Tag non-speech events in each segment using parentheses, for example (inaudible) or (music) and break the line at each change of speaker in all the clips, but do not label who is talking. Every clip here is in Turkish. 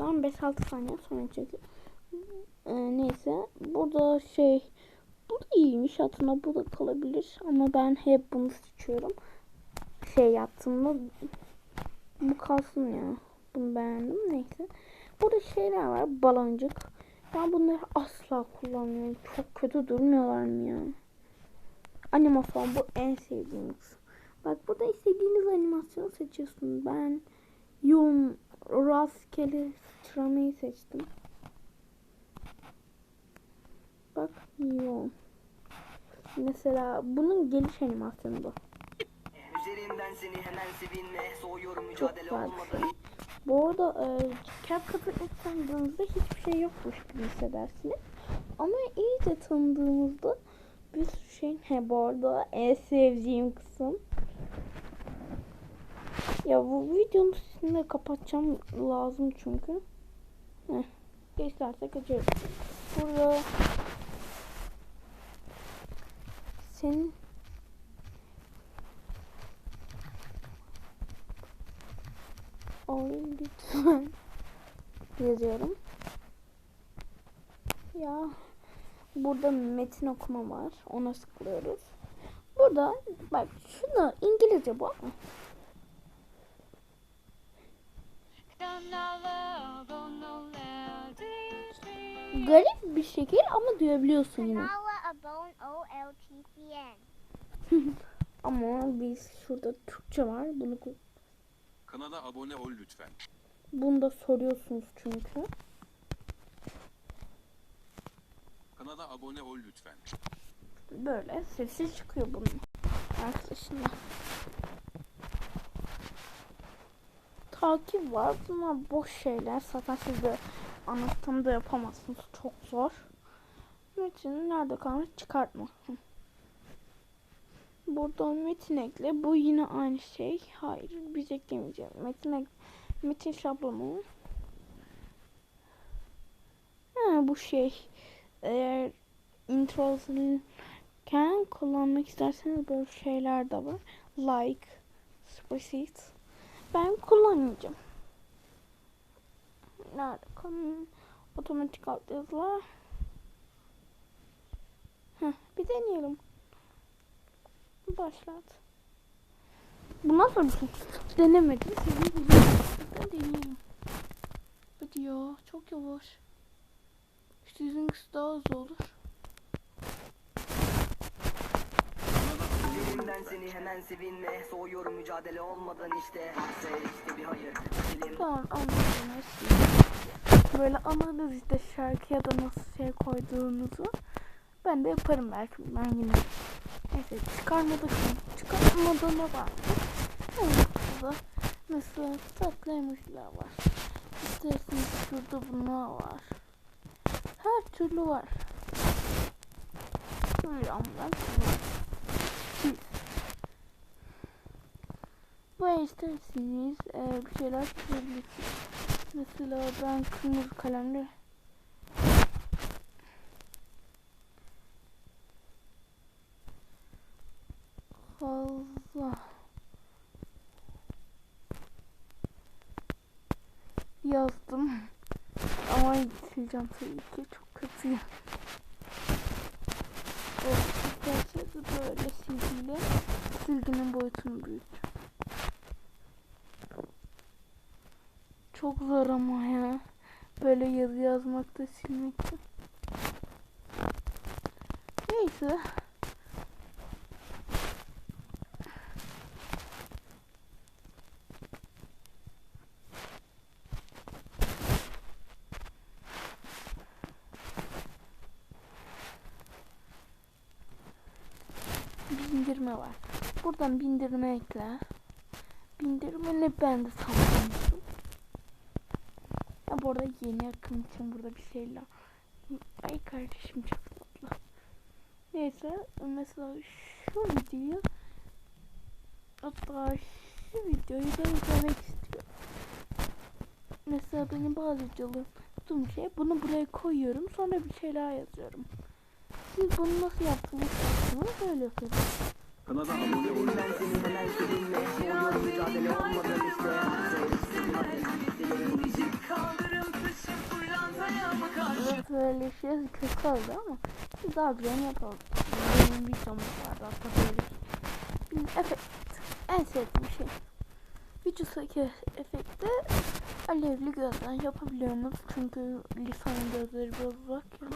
Ben 5-6 saniye sonra çekiyorum. Ee, neyse. Burada şey bu da iyiymiş. Aslında bu da kalabilir. Ama ben hep bunu seçiyorum. Şey yaptığımda bu kalsın ya. Bunu beğendim. Neyse. Burada şeyler var. Baloncuk. Ben bunları asla kullanmıyorum. Çok kötü durmuyorlar mı ya? Animasyon bu en sevdiğimiz. Bak burada istediğiniz animasyonu seçiyorsunuz. Ben yoğun rastgele sıçramayı seçtim. Bak yoğun. Mesela bunun geliş animasyonu bu.
Üzerinden seni hemen sevinme Soğuyorum
Çok
mücadele
bir
olmadan
şey. Bu arada e, CapCut'ı ilk tanıdığınızda hiçbir şey yokmuş gibi hissedersiniz. Ama iyice tanıdığınızda bir sürü şeyin he bu arada en sevdiğim kısım. Ya bu videonun sesini kapatacağım lazım çünkü. Heh. Geçlersek açarız. Burada senin Oy lütfen yazıyorum. Ya burada metin okuma var. Ona tıklıyoruz. Burada bak şunu İngilizce bu ama. Garip bir şekil ama duyabiliyorsun yine.
Kanala abone ol LTCN. (laughs)
Ama biz şurada Türkçe var. Bunu
Kanala abone ol lütfen.
bunu da soruyorsunuz çünkü.
Kanala abone ol lütfen.
Böyle sesi çıkıyor bunun arkadaşında. Takip var. Bunlar boş şeyler. Zaten siz de anlattığımda yapamazsınız. Çok zor. Metin nerede kalmış? Çıkartma. Burada metin ekle. Bu yine aynı şey. Hayır. Biz eklemeyeceğiz. Metin ek metin şablonu. Ha, bu şey. Eğer introlarken kullanmak isterseniz böyle şeyler de var. Like, spreadsheet. Ben kullanmayacağım. Nerede kalın? Otomatik altyazılar. Heh, bir deneyelim. Başlat. Bu nasıl bir şey? Denemedim. Sizin deneyelim. Hadi ya çok yavaş. Sizinkisi daha hızlı olur.
Üzerinden seni hemen sevinme Soğuyorum mücadele olmadan işte Hakse işte bir hayır Dilim
Tamam. Böyle anladınız işte şarkıya da nasıl şey koyduğunuzu. Ben de yaparım belki ben yine. Neyse çıkarmada ne var? Evet burada mesela tatlı emojiler var. İsterseniz şurada bunlar var. Her türlü var. Böyle ama ben Ve isterseniz e, bir şeyler çizebilirsiniz. Mesela ben kırmızı kalemle fazla yazdım. Ama sileceğim tabii ki çok kötü. Evet, isterseniz böyle silgiyle silginin boyutunu büyüteceğim. Çok zor ama ya. Böyle yazı yazmakta silmekte. Neyse. Bindirme var. Buradan bindirme ekle. Bindirme ne ben de sanmıştım. Bu arada yeni akım için burada bir şeyler. Ay kardeşim çok tatlı. Neyse mesela şu videoyu hatta şu videoyu da izlemek istiyorum. Mesela benim bazı videolarım tuttuğum şey bunu buraya koyuyorum sonra bir şeyler yazıyorum. Siz bunu nasıl yaptığınızı böyle yapıyorsunuz.
Kanala abone ol
Üzerinden seni hemen sevinme Soğuyorum mücadele olmadan işte
böyle şey kötü oldu ama biz daha güzel yapalım. Benim bir sonum vardı hatta böyle bir efekt. En sevdiğim şey. Videodaki efekti alevli gözden yapabiliyoruz çünkü lisanın gözleri biraz uzak ya.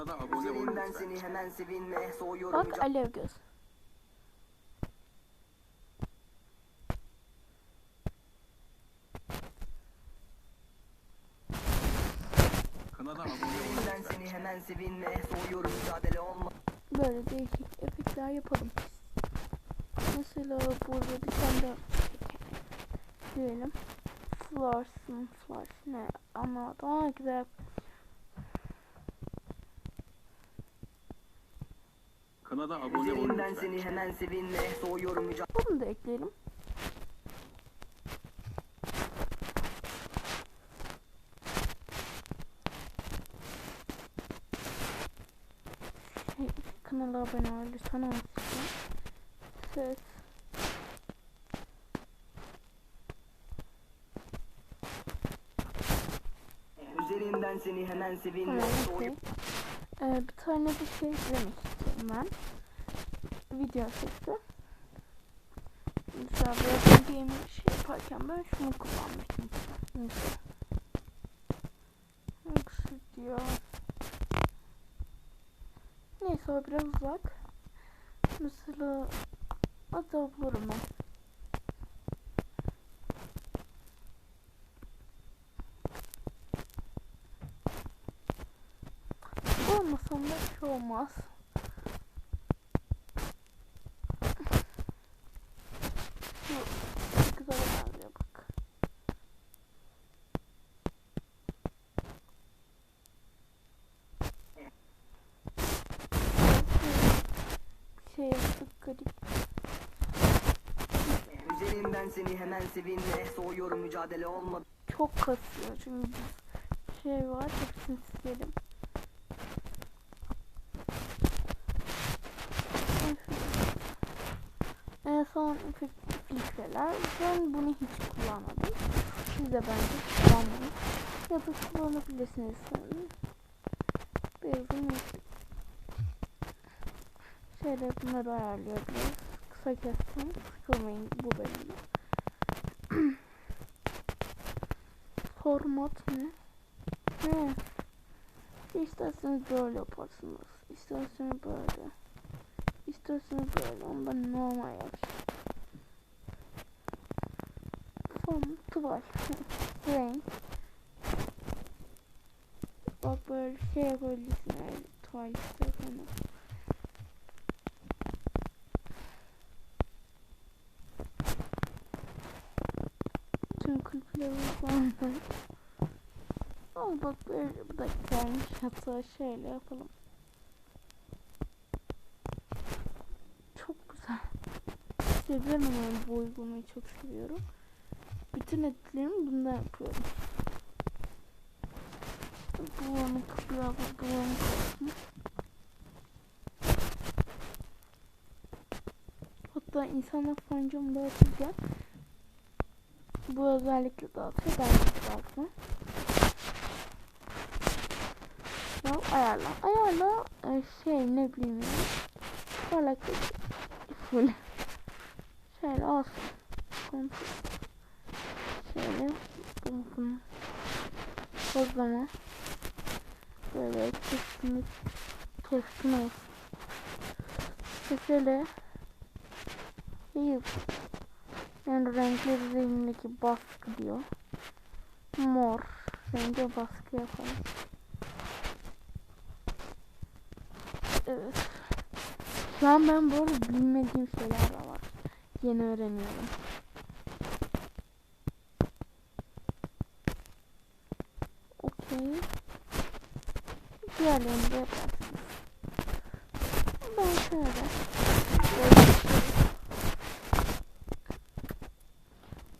Bak alev göz.
Kanala abone ol
Üzerinden
lütfen.
seni hemen sevinme soğuyorum mücadele olma
Böyle değişik efektler yapalım. Mesela burada bir tane daha diyelim. Flarsın, flars ne ama güzel.
Kanala abone ol
Üzerinden
lütfen.
seni hemen sevinme soğuyorum mücadele
Bunu da ekleyelim. Şey, kanala abone ol lütfen olsun. Ses.
Üzerinden seni hemen
okey.
soğuyorum
Ee, bir tane bir şey izlemek istiyorum ben. Video sesi. Mesela böyle game şey yaparken ben şunu kullanmıştım. Mesela. Yoksa diyor. Neyse o biraz uzak. Mesela adı bulurum ben. Bu olmasam da bir şey olmaz. Şu çok güzel benziyor bak. Bir şey yaptık garip.
Üzerinden seni hemen sevinme soğuyorum mücadele olma
Çok kasıyor çünkü bir şey var hepsini silelim. En son filtreler. Ben bunu hiç kullanmadım. Siz de bence kullanmayın. Ya da kullanabilirsiniz sanırım. Beyazın Şöyle bunları ayarlayabiliriz. Kısa kestim. Sıkılmayın bu bölümde. (clears throat) Format ne? He. İsterseniz böyle yaparsınız. İsterseniz böyle. İsterseniz böyle. Onu ben normal yapacağım. Form tuval. (laughs) Renk. Bak böyle şey yapabilirsin. Tuval istiyorsan. Bu da gelmiş. Hatta şöyle yapalım. Çok güzel. Seviyorum yani bu uygulamayı çok seviyorum. Bütün etkilerimi bundan yapıyorum. Bulanık biraz bulanık olsun. Hatta insanlar foncumu dağıtırken bu özellikle dağıtıyor. Ben de dağıtmam. Ya ayarla. Ayarla e, şey ne bileyim ya. Parlaklık full. Şöyle olsun. Kontrol. Şöyle bunu o zaman böyle keskin keskin olsun. Şöyle iyi. Yani renkleri zihindeki baskı diyor. Mor renge baskı yapalım. Evet. Şu an ben bu arada bilmediğim şeyler de var. Yeni öğreniyorum. Okey. Diğerlerini de yaparsınız. Ben şöyle.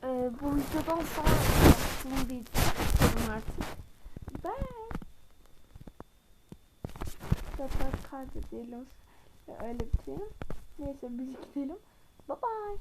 Ee, bu videodan sonra yaptığım bir sorun artık. Bye. Kaydedelim. Öyle bitirelim. Neyse biz gidelim. Bye bye.